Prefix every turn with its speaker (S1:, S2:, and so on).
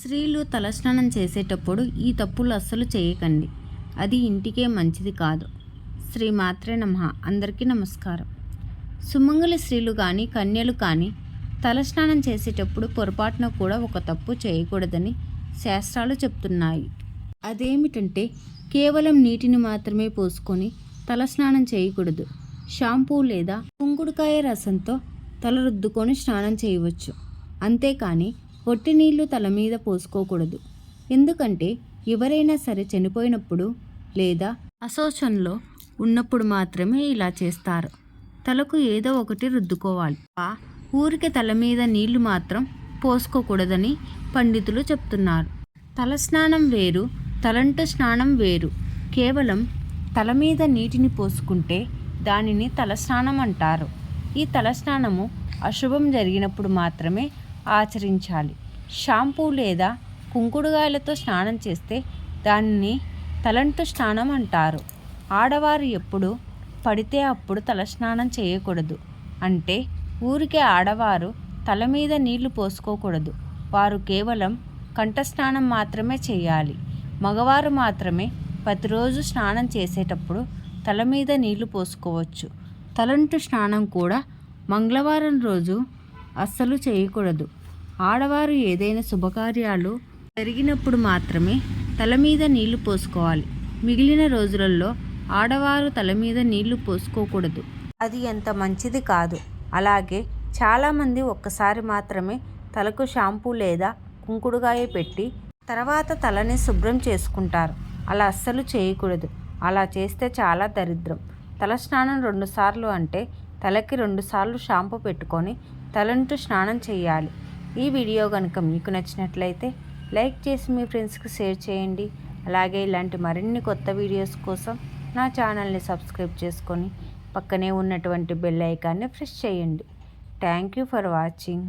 S1: స్త్రీలు తలస్నానం చేసేటప్పుడు ఈ తప్పులు అస్సలు చేయకండి. అది ఇంటికే మంచిది కాదు. శ్రీ మాత్రే నమ. అందరికీ నమస్కారం. సుమంగలి స్త్రీలు కానీ కన్యలు కానీ తలస్నానం చేసేటప్పుడు పొరపాటున కూడా ఒక తప్పు చేయకూడదని శాస్త్రాలు చెప్తున్నాయి. అదేమిటంటే కేవలం నీటిని మాత్రమే పోసుకొని తలస్నానం చేయకూడదు. షాంపూ లేదా కుంకుడుకాయ రసంతో తల రుద్దుకొని స్నానం చేయవచ్చు. అంతేకాని ఒట్టి నీళ్ళు తల మీద పోసుకోకూడదు. ఎందుకంటే ఎవరైనా సరే చనిపోయినప్పుడు లేదా అశోచనలో ఉన్నప్పుడు మాత్రమే ఇలా చేస్తారు. తలకు ఏదో ఒకటి రుద్దుకోవాలి. ఆ ఊరికి తల మీద నీళ్ళు మాత్రం పోసుకోకూడదని పండితులు చెప్తున్నారు. తలస్నానం వేరు తలంటు స్నానం వేరు. కేవలం తల మీద నీటిని పోసుకుంటే దానిని తలస్నానం అంటారు. ఈ తలస్నానము అశుభం జరిగినప్పుడు మాత్రమే ఆచరించాలి. షాంపూ లేదా కుంకుడుగాయలతో స్నానం చేస్తే దానిని తలంటు స్నానం అంటారు. ఆడవారు ఎప్పుడు పడితే అప్పుడు తలస్నానం చేయకూడదు. అంటే ఊరికే ఆడవారు తల మీద నీళ్ళు పోసుకోకూడదు. వారు కేవలం కంఠస్నానం మాత్రమే చేయాలి. మగవారు మాత్రమే ప్రతిరోజు స్నానం చేసేటప్పుడు తల మీద నీళ్ళు పోసుకోవచ్చు. తలంటు స్నానం కూడా మంగళవారం రోజు అస్సలు చేయకూడదు. ఆడవారు ఏదైనా శుభకార్యాలు జరిగినప్పుడు మాత్రమే తల మీద నీళ్ళు పోసుకోవాలి. మిగిలిన రోజులలో ఆడవారు తల మీద నీళ్ళు పోసుకోకూడదు. అది ఎంత మంచిది కాదు. అలాగే చాలామంది ఒక్కసారి మాత్రమే తలకు షాంపూ లేదా కుంకుడుగాయ పెట్టి తర్వాత తలని శుభ్రం చేసుకుంటారు. అలా అస్సలు చేయకూడదు. అలా చేస్తే చాలా దరిద్రం. తలస్నానం రెండుసార్లు అంటే తలకి రెండుసార్లు షాంపూ పెట్టుకొని తలంటూ స్నానం చేయాలి. ఈ వీడియో కనుక మీకు నచ్చినట్లయితే లైక్ చేసి మీ ఫ్రెండ్స్కి షేర్ చేయండి. అలాగే ఇలాంటి మరిన్ని కొత్త వీడియోస్ కోసం నా ఛానల్ని సబ్స్క్రైబ్ చేసుకొని పక్కనే ఉన్నటువంటి బెల్ ఐకాన్ని ప్రెస్ చేయండి. Thank you for watching.